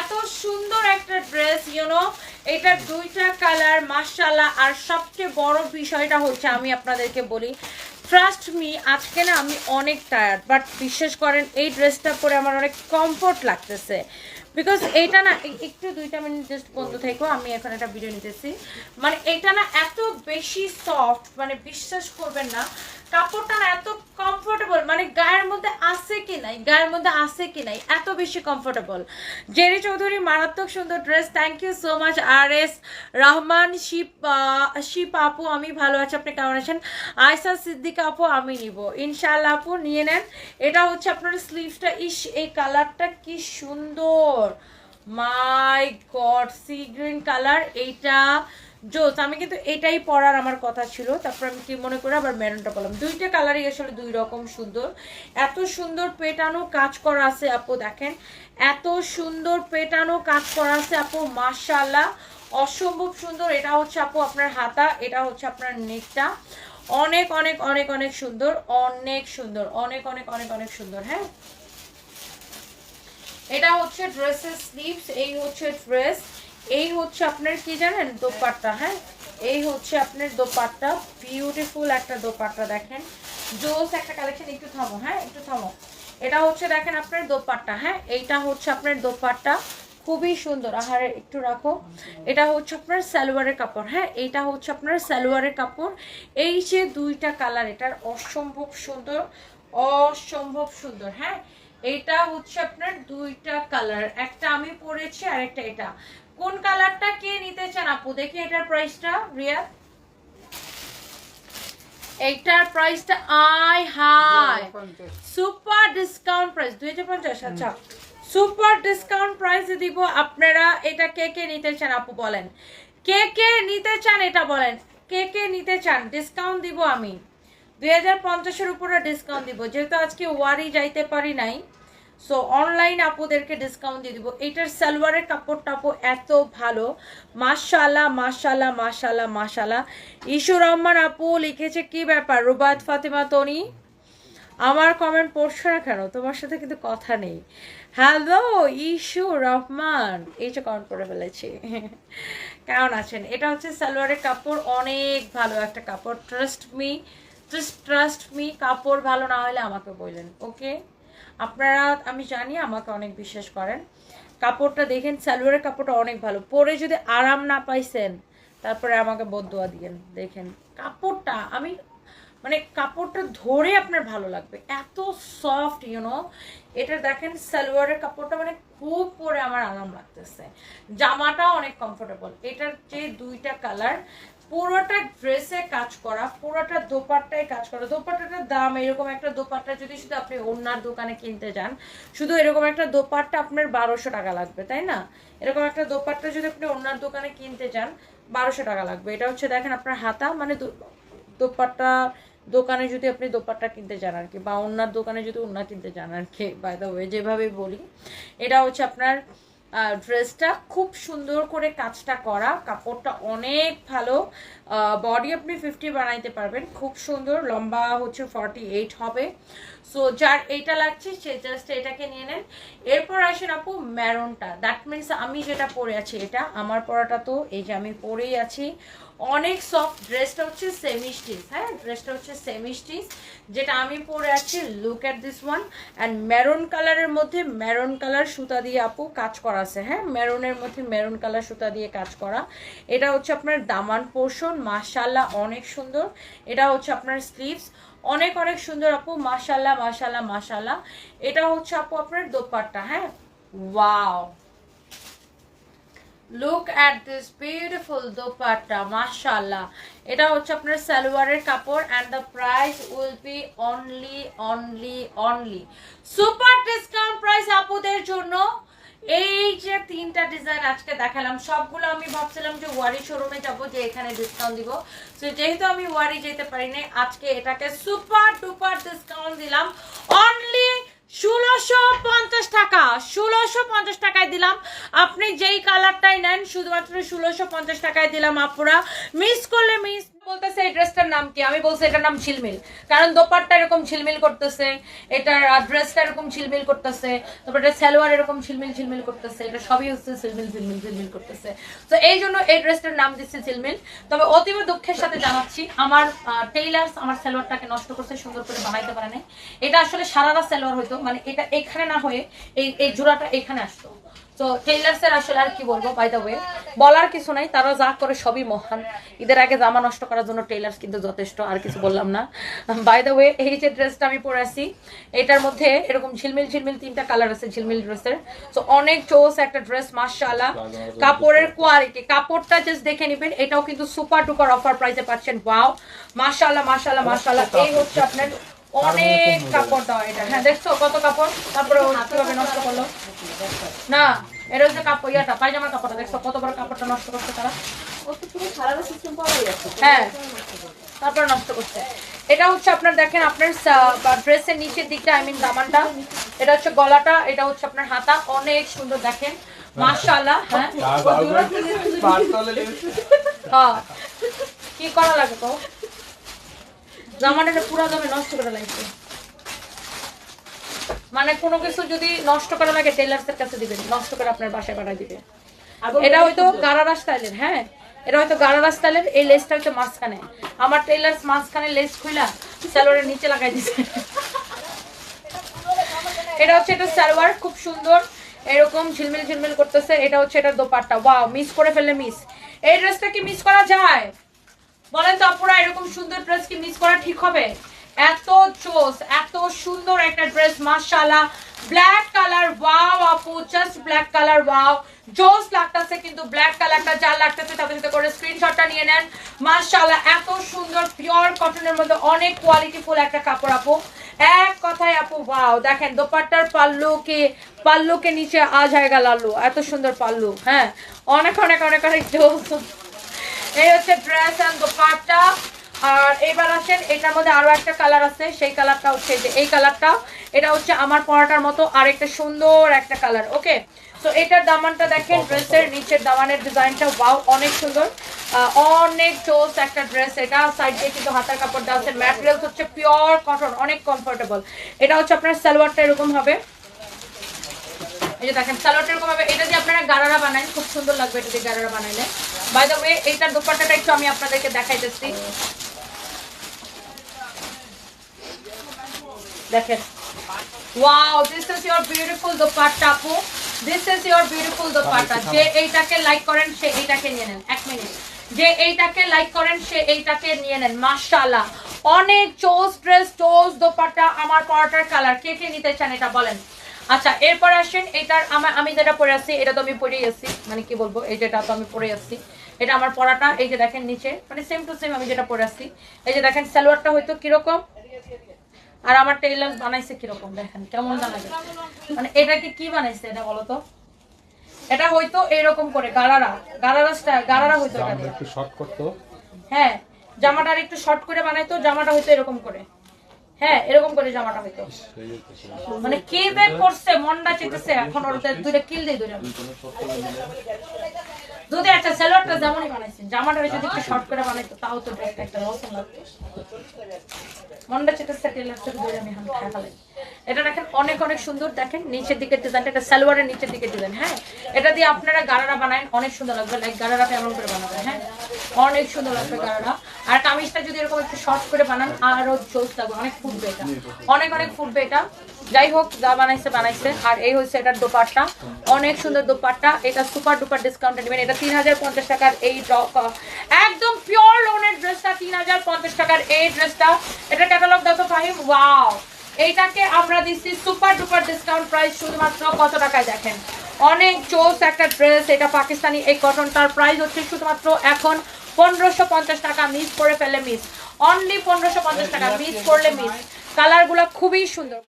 এত সুন্দর একটা ড্রেস ইউনো এটার দুইটা কালার মাশাল্লাহ আর সবচেয়ে বড় বিষয়টা হচ্ছে, আমি আপনাদেরকে বলি ট্রাস্ট মি আজকে না আমি অনেক টায়ার্ড বাট বিশ্বাস করেন, এই ড্রেসটা পরে আমার অনেক কমফোর্ট লাগতেছে। বিকজ এইটা না একটু দুইটা মিনিট জাস্ট বন্ধ থেকো, আমি এখন একটা ভিডিও নিতেছি। মানে এটা না এত বেশি সফট মানে বিশ্বাস করবেন না কাপড়টা না এত কমফোর্টেবল মানে গায়ের মধ্যে আছে কি নাই, গায়ের মধ্যে আছে কি নাই, এত বেশি কমফোর্টেবল জেরি চৌধুরী মারাত্মক সুন্দর dress thank you so much R S Rahman, sheep শিপ আপু, আমি ভালো আছি, আপনি কেমন আছেন? আয়সা সিদ্দিকা আপু, আমি নিব। ইনশাআল্লাহ আপু, নিয়ে নেন। এটা হচ্ছে আপনার স্লিভসটা ইস, এই কালারটা কি সুন্দর। My god sea green colour এইটা জোস, আমি কিন্তু এটাই পরার আমার কথা ছিল। তারপর আমি কি মনে করে আবার মেরুনটা বললাম দুইটা কালারই আসলে দুই রকম সুন্দর। এত সুন্দর পেটানো কাজ করা আছে আপু, দেখেন। এত সুন্দর পেটানো কাজ করা আছে আপু মাশাল্লাহ অসম্ভব সুন্দর। এটা হচ্ছে আপু আপনার হাতা, এটা হচ্ছে আপনার নেকটা। অনেক অনেক অনেক অনেক সুন্দর অনেক সুন্দর, অনেক অনেক অনেক অনেক সুন্দর হ্যাঁ। এটা হচ্ছে ড্রেসের স্লিভস এই হচ্ছে ড্রেস। এই হচ্ছে আপনার কি জানেন? দোপাট্টা হ্যাঁ? এই হচ্ছে আপনার দোপাট্টা। বিউটিফুল একটা দোপাট্টা দেখেন। জোস একটা কালেকশন একটু থামো হ্যাঁ? একটু থামো। এটা হচ্ছে দেখেন আপনার দোপাট্টা হ্যাঁ? এইটা হচ্ছে আপনার দোপাট্টা। খুবই সুন্দর, আহারে, একটু রাখো। এটা হচ্ছে আপনার সালোয়ারের কাপড় হ্যাঁ? এইটা হচ্ছে আপনার সালোয়ারের কাপড়। এই যে দুইটা কালার, এটার অসম্ভব সুন্দর অসম্ভব সুন্দর হ্যাঁ? এটা হচ্ছে আপনার দুইটা কালার। একটা আমি পরেছি আর একটা এটা। কোন কালারটা কে নিতে চান আপু? দেখি এটার প্রাইসটা রিয়া। এইটার প্রাইসটা আই হাই সুপার ডিসকাউন্ট প্রাইস দুই হাজার পঞ্চাশ আচ্ছা। সুপার ডিসকাউন্ট প্রাইসে দিব আপনারা এটা কে কে নিতে চান আপু বলেন। কে কে নিতে চান এটা বলেন। কে কে নিতে চান ডিসকাউন্ট দিব আমি। দুই হাজার পঞ্চাশের উপরে ডিসকাউন্ট দিব। যেহেতু আজকে ওয়ারি যাইতে পারি নাই। সো অনলাইন আপুদেরকে ডিসকাউন্ট দিয়ে দিব। এটার সালোয়ারের কাপড় টাপড় এত ভালো। মাশাল্লাহ মাশাল্লাহ মাশাল্লাহ মাশাল্লাহ ইশু রহমান আপু লিখেছে, কি ব্যাপার? রুবাত ফাতেমা তনি? আমার কমেন্ট পড়ছো না কেন? তোমার সাথে কিন্তু কথা নেই। হ্যালো ইশু রহমান। এই যে কমেন্ট করে ফেলেছি। কেমন আছেন? এটা হচ্ছে সালোয়ারের কাপড়। অনেক ভালো একটা কাপড়। Trust me just trust me কাপড় ভালো না হলে আমাকে বললেন ওকে আপনারা, আমি জানি আমাকে অনেক বিশ্বাস করেন। কাপড়টা দেখেন, সালোয়ারের কাপড়টা অনেক ভালো। পরে যদি আরাম না পাইছেন, তারপরে আমাকে বদুয়া দিয়েন, দেখেন। কাপড়টা, আমি মানে কাপড়টা ধরে আপনার ভালো লাগবে। এত সফট ইউনো এটা দেখেন, সালোয়ারের কাপড়টা মানে খুব পরে আমার আরাম লাগতেছে। জামাটা অনেক কমফোর্টেবল এটার যে দুইটা কালার পুরোটা ড্রেসে কাজ করা, পুরোটা দোপাট্টায় কাজ করা। দোপাট্টাটার দাম এরকম একটা দোপাট্টা, যদি শুধু আপনি অন্যার দোকানে কিনতে যান, শুধু এরকম একটা দোপাট্টা আপনার বারোশো টাকা লাগবে, তাই না? এরকম একটা দোপাট্টা যদি আপনি অন্যার দোকানে কিনতে যান, বারোশো টাকা লাগবে। এটা হচ্ছে দেখেন আপনার হাতা মানে দোপাট্টা দোকানে যদি আপনি দোপাট্টা কিনতে যান আর কি, বা অন্যার দোকানে যদি অন্য কিনতে যান আর কি বাই দ্য ওয়ে যেভাবে বলি। এটা হচ্ছে আপনার ড্রেসটা খুব সুন্দর করে কাজটা করা। কাপড়টা অনেক ভালো। বডি আপনি ফিফটি বানাইতে পারবেন। খুব সুন্দর। লম্বা হচ্ছে ফর্টি এইট হবে। সো যার এইটা লাগছে, সে জাস্ট এটাকে নিয়ে নেন। এরপর আসেন আপু ম্যারনটা দ্যাট মিনস আমি যেটা পরে আছি, এটা। আমার পরাটা তো এই যে আমি পরেই আছি। অনেক সফট ড্রেসটা হচ্ছে সেমি স্টিচ হ্যাঁ? ড্রেসটা হচ্ছে সেমি স্টিচ যেটা আমি পরে আছি look at this one and maroon কালারের মধ্যে মেরুন কালার সুতা দিয়ে আপু কাজ করা আছে হ্যাঁ? মেরুনের মধ্যে মেরুন কালার সুতা দিয়ে কাজ করা। এটা হচ্ছে আপনার দামান পোর্শন মাশাল্লাহ অনেক সুন্দর। এটা হচ্ছে আপনার স্লিভস অনেক অনেক সুন্দর আপু মাশাল্লাহ মাশাল্লাহ মাশাল্লাহ এটা হচ্ছে আপু আপনার দোপাট্টা হ্যাঁ? Wow look at this beautiful dupatta মাশাআল্লাহ এটা হচ্ছে আপনার সালোয়ারের কাপড় and the price will be only only only super discount price আপুদের জন্য এই যে তিনটা ডিজাইন আজকে দেখালাম সবগুলো আমি ভাবছিলাম যে ওয়ারি শোরুমে যাব যে এখানে ডিসকাউন্ট দিব তো যেহেতু আমি ওয়ারি যেতে পারি নাই আজকে এটাকে সুপার ডুপার ডিসকাউন্ট দিলাম অনলি ষোলোশো পঞ্চাশ টাকা, ষোলোশো পঞ্চাশ টাকায় দিলাম। আপনি যেই কালারটাই নেন, শুধুমাত্র ষোলোশো পঞ্চাশ টাকায় দিলাম আপুরা। মিস করলে মিস বলতেছে, এই ড্রেসটার নাম কি? আমি বলছি, এটার নাম ঝিলমিল। কারণ দোপাট্টা এরকম ঝিলমিল করতেছে, এটার ড্রেসটা এরকম ঝিলমিল করতেছে, তারপর এটা সালোয়ার এরকম ঝিলমিল ঝিলমিল করতেছে, এটা সবই হচ্ছে ঝিলমিল ঝিলমিল ঝিলমিল করতেছে। তো এই জন্য এই ড্রেসটার নাম দিচ্ছে ঝিলমিল। তবে অতীব দুঃখের সাথে জানাচ্ছি, আমার টেইলার্স আমার সালোয়ারটাকে নষ্ট করতে সুন্দর করে বানাইতে পারে নাই। এটা আসলে সারারা সালোয়ার হইতো মানে এটা এখানে না হয়ে এই এই জোড়াটা এখানে আসতো। তো টেইলার্সের আসলে আর কি বলব বাই দ্য ওয়ে বলার কিছু নাই, তারা যা করে সবই মহান। ঈদের আগে জামা নষ্ট করার জন্য টেইলার্স কিন্তু যথেষ্ট, আর কিছু বললাম না। বাই দ্য ওয়ে এই যে ড্রেসটা আমি পরে আছি, এটার মধ্যে এরকম ঝিলমিল ঝিলমিল তিনটা কালার আছে, ঝিলমিল ড্রেসের অনেক চোস একটা ড্রেস মাশাআল্লাহ। কাপড়ের কোয়ালিটি কাপড়টা জাস্ট দেখে নেবেন, এটাও কিন্তু সুপার ডুপার অফার প্রাইসে পাচ্ছেন। ওয়াও মাশাআল্লাহ মাশাআল্লাহ মাশাআল্লাহ। এই হচ্ছে আপনার অনেক কাপড় দেওয়া এটা। হ্যাঁ দেখছ কত কাপড়? তারপরে নষ্ট করল? না। এটা হচ্ছে কাপড় ইয়াটা পায়জামার কাপড়টা দেখছ কত বড় কাপড়টা নষ্ট করছে তারা? হ্যাঁ তারপরে নষ্ট করছে। এটা হচ্ছে আপনার দেখেন আপনার ড্রেসের নিচের দিকটা আই মিন দামানটা। এটা হচ্ছে গলাটা এটা হচ্ছে আপনার হাতা। অনেক সুন্দর দেখেন। মাশাআল্লাহ হ্যাঁ। হ্যাঁ। কি করা লাগে তো জামাটা পুরো দামে নষ্ট করে লাগছে মানে কোনো কিছু যদি নষ্ট করা লাগে টেলার্সের কাছে দিবেন নষ্ট করে আপনার বাসায় পাঠায় দিবে এটা হয়তো গারারা স্টাইলের হ্যাঁ? এটা হয়তো গারারা স্টাইলের এই লেসটা হচ্ছে মাঝখানে। আমার টেলার্স মাঝখানে লেস খুইলা স্যালোয়ারের নিচে লাগাই দিছে। এটা হচ্ছে এটা সালোয়ার খুব সুন্দর। এরকম ঝিলমিল ঝিলমিল করতেছে। এটা হচ্ছে এটা দোপাট্টা। ওয়াও মিস করে ফেললে মিস এই ড্রেসটা কি মিস করা যায়? বলেন তো আপুরা এরকম সুন্দর ড্রেস কি মিস করা ঠিক হবে? এত চোস এত সুন্দর একটা ড্রেস মাশাআল্লাহ। ব্ল্যাক কালার ওয়াও আপু জাস্ট ব্ল্যাক কালার ওয়াও জোস লাগতেছে, কিন্তু ব্ল্যাক কালারটা যা লাগতেছে, তাদের সাথে করে স্ক্রিনশটটা নিয়ে নেন। মাশাআল্লাহ, এত সুন্দর পিওর কটনের মধ্যে অনেক কোয়ালিটিফুল একটা কাপড়, আপু। এক কথায়, আপু ওয়াও দেখেন, দোপাট্টার পাল্লুকে পাল্লুকে নিচে আ জায়গা লাল্লু, এত সুন্দর পাল্লু হ্যাঁ। অনেক অনেক অনেক অনেক জোস এই হচ্ছে ড্রেস এন্ড দোপাট্টা। আর এবার আসেন এটার মধ্যে আরও একটা কালার আছে সেই কালারটা হচ্ছে যে এই কালারটা এটা হচ্ছে আমার পরাটার মতো আর একটা সুন্দর একটা কালার ওকে তো এটার দামানটা দেখেন ড্রেসের নিচের দামানের ডিজাইনটা ওয়াও অনেক সুন্দর। অনেক চোস একটা ড্রেস এটা সাইড দিয়ে কিন্তু হাতার কাপড় দেওয়া আছে ম্যাটেরিয়ালস হচ্ছে পিওর কটন অনেক কমফোর্টেবল এটা হচ্ছে আপনার সালোয়ারটা এরকম হবে। এই যে দেখেন সালোয়ারটা এরকম হবে। এটা দিয়ে আপনারা গারারা বানান খুব সুন্দর লাগবে এটা দিয়ে গারারা বানাইলে। বাই দ্য ওয়ে এইটার দোপাট্টাটা একটু আমি আপনাদেরকে দেখাইতেছি। দেখেন। Wow this is your beautiful dupatta আপু this is your beautiful dupatta যে এইটাকে লাইক করেন সে এইটাকে নিয়ে নেন। এক মিনিট যে এইটাকে লাইক করেন সে এইটাকে নিয়ে নেন। মাশাআল্লাহ। অনেক চোস ড্রেস চোস দোপাট্টা আমার পরাটার কালার কে কে নিতে চান এটা বলেন। আচ্ছা এরপর আসেন এটার আমার আমি যেটা পরে আছি এটা তো আমি পরেই আছি। মানে কি বলব এই যেটা তো আমি পরে আছি। এটা আমার পরাটা এই যে দেখেন নিচে মানে সেম টু সেম আমি যেটা পরে আছি। এই যে দেখেন সালোয়ারটা হয়তো কীরকম? আর আমার টেইলার বানাইছে কীরকম দেখেন কেমন লাগে মানে এটাকে কি বানাইছে এটা বলো তো? এটা হয়তো এরকম করে গারারা স্টাইল গারারা হয়তো এটা একটু শর্ট করতো। হ্যাঁ জামাটা আর একটু শর্ট করে বানাইতো জামাটা হয়তো এরকম করে। হ্যাঁ এরকম করে জামাটা হয়তো মানে কে যে করছে মনটা চেতেছে এখন ওর দুইটা কিল দেই দুইটা যদি আচ্ছা সেলোয়ারটা যেমনই বানাইছেন, জামাটা যদি একটু শর্ট করে বানাইতো তাও তো ড্রেসটা একটা রসম লাগতো মনটা চেতেছে টেলার থেকে ধরে আমি হাম খাই এটা দেখেন অনেক অনেক সুন্দর, দেখেন নিচের দিকে ডিজাইনটা এটা সালোয়ারের নিচের দিকে ডিজাইন হ্যাঁ? এটা দিয়ে আপনারা গারারা বানান অনেক সুন্দর লাগবে লাইক গারারাটা এমন করে বানাবে হ্যাঁ? অনেক সুন্দর লাগবে গারারা। আর কামিজটা যদি এরকম একটু শর্ট করে বানান, আরও জোস লাগবে, অনেক ফুটবে এটা। অনেক অনেক ফুটবে এটা। যাই হোক যা বানাইছে বানাইছে। আর এই হচ্ছে এটার দোপাট্টা। অনেক সুন্দর দোপাট্টা। এটা সুপার ডুপার ডিসকাউন্টে নেবেন। এটা তিন হাজার পঞ্চাশ টাকার এই একদম পিওর লোনের ড্রেসটা তিন হাজার পঞ্চাশ টাকার এই ড্রেসটা এটা ক্যাটালগ দাও তো ফাহিম? ওয়াও এইটাকে আমরা দিচ্ছি সুপার ডুপার ডিসকাউন্ট প্রাইস শুধুমাত্র কত টাকায় দেখেন? অনেক চোস একটা ড্রেস এটা পাকিস্তানি, এই কটনটার প্রাইস হচ্ছে শুধুমাত্র এখন পনেরোশো পঞ্চাশ টাকা মিস করে ফেলে মিস অনলি পনেরোশো পঞ্চাশ টাকা মিস করলে মিস কালারগুলো খুবই সুন্দর।